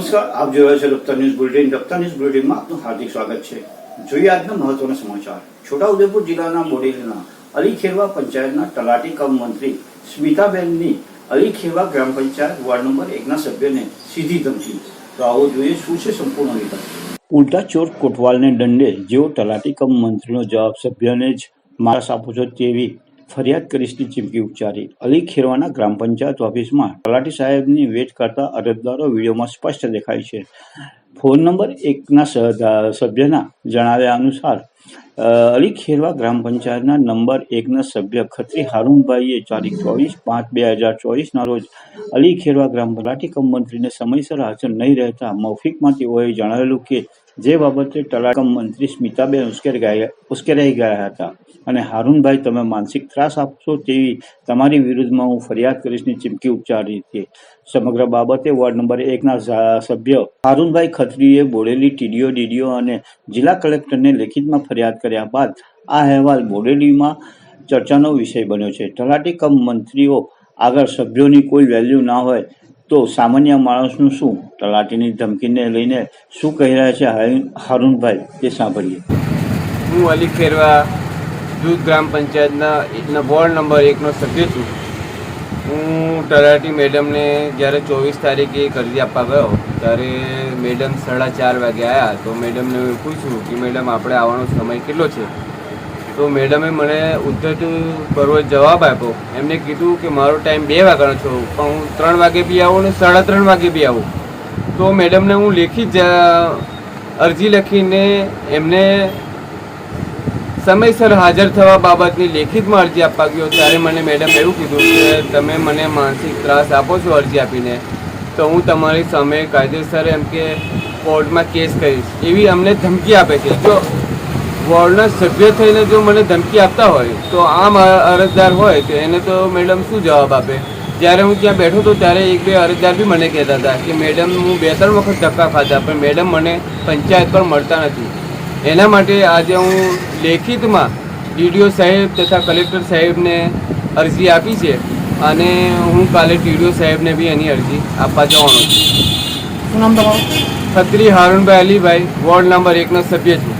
નમસ્કાર, આપ જોઈ રહ્યા છો ન્યૂઝ બુલેટિન. રફતાર ન્યૂઝ બુલેટિનમાં આપનું હાર્દિક સ્વાગત છે. જોઈએ આજના મહત્વના સમાચાર. છોટાઉદેપુર જિલ્લાના બોડેલીના અલીખેરવા પંચાયતના તલાટી કમ મંત્રી સ્મિતાબેનની અલીખેરવા ગ્રામ પંચાયત વોર્ડ નંબર એકના સભ્યને સીધી ધમકી. તો આવો જોઈએ શું છે સંપૂર્ણ વિગત. ઉલટા ચોર કોટવાલને દંડે જેવો તલાટી કમ મંત્રીનો જવાબ સભ્યને જ મારા આપો છો તેવી ફરિયાદ કરીશની ચીમકી ઉચ્ચારી અલી ખેરવાના ગ્રામ પંચાયત ઓફિસમાં તલાટી સાહેબની વેટ કરતા અરજદારો વિડીયોમાં સ્પષ્ટ દેખાય છે. ફોન નંબર એકના સભ્યના જણાવ્યા અનુસાર અલી ખેરવા ગ્રામ પંચાયતના નંબર એકના સભ્ય ખત્રી હારૂનભાઈએ તારીખ ચોવીસ પાંચ બે હજાર ચોવીસના રોજ અલી ખેરવા ગ્રામ તલાટી કમ મંત્રીને સમયસર હાજર નહીં રહેતા મૌખિકમાં તેઓએ જણાવેલું કે જે બાબતે તલાકમ મંત્રી સ્મિતાબેન ઉશ્કેરાઈ ઉશ્કેરાઈ ગયા હતા. અને હારૂનભાઈ, તમે માનસિક ત્રાસ આપશો તેવી તમારી વિરુદ્ધમાં હું ફરિયાદ કરીશની ચીમકી ઉચ્ચારી હતી. સમગ્ર બાબતે વોર્ડ નંબર એકના સભ્ય હારૂનભાઈ ખત્રીએ બોડેલી ટીડીઓ, ડીડીઓ અને જિલ્લા કલેક્ટરને લેખિતમાં ફરિયાદ કર્યા બાદ આ અહેવાલ બોડેલીમાં ચર્ચાનો વિષય બન્યો છે. તલાટી કમ મંત્રીઓ, આગળ સભ્યોની કોઈ વેલ્યુ ના હોય તો સામાન્ય માણસનું શું? તલાટીની ધમકીને લઈને શું કહી રહ્યા છે હારૂ- હારૂનભાઈ? તે સાંભળીએ. હું અલી ખેરવા દૂધ ગ્રામ પંચાયતના એકના વોર્ડ નંબર એકનો સભ્ય છું. હું તલાટી મેડમને જ્યારે ચોવીસ તારીખે અરજી આપવા ગયો, ત્યારે મેડમ સાડા ચાર વાગે આવ્યા તો મેડમને પૂછ્યું કે મેડમ, આપણે આવવાનો સમય કેટલો છે? તો મેડમે મને ઉદ્ધત પરવો જવાબ આપ્યો. એમને કીધું કે મારો ટાઈમ બે વાગ્યાનો છો. પણ હું ત્રણ વાગે બી આવું ને સાડા ત્રણ વાગે બી આવું. તો મેડમને હું લેખી જ- અરજી લખીને એમને સમયસર હાજર થવા બાબતની લેખિતમાં અરજી આપવા ગયો. ત્યારે મને મેડમ એવું કીધું કે તમે મને માનસિક ત્રાસ આપો છો અરજી આપીને, તો હું તમારી સામે કાયદેસર એમ કે કોર્ટમાં કેસ કરીશ. એવી અમને ધમકી આપે છે. જો વોર્ડના સભ્ય થઈને જો મને ધમકી આપતા હોય તો આમ અરજદાર હોય તો એને તો મેડમ શું જવાબ આપે? જ્યારે હું ત્યાં બેઠો હતો ત્યારે એક બે અરજદાર બી મને કહેતા હતા કે મેડમ હું બે ત્રણ વખત ધક્કા ખાધા પણ મેડમ મને પંચાયત પણ મળતા નથી. એના માટે આજે હું લેખિતમાં ડીડીઓ સાહેબ તથા કલેક્ટર સાહેબને અરજી આપી છે અને હું કાલે ટીડીઓ સાહેબને બી એની અરજી આપવા જવાનો છું. શું નામ તમારું? ખત્રી હારૂનભાઈ અલીભાઈ વોર્ડ નંબર એકનો સભ્ય છું.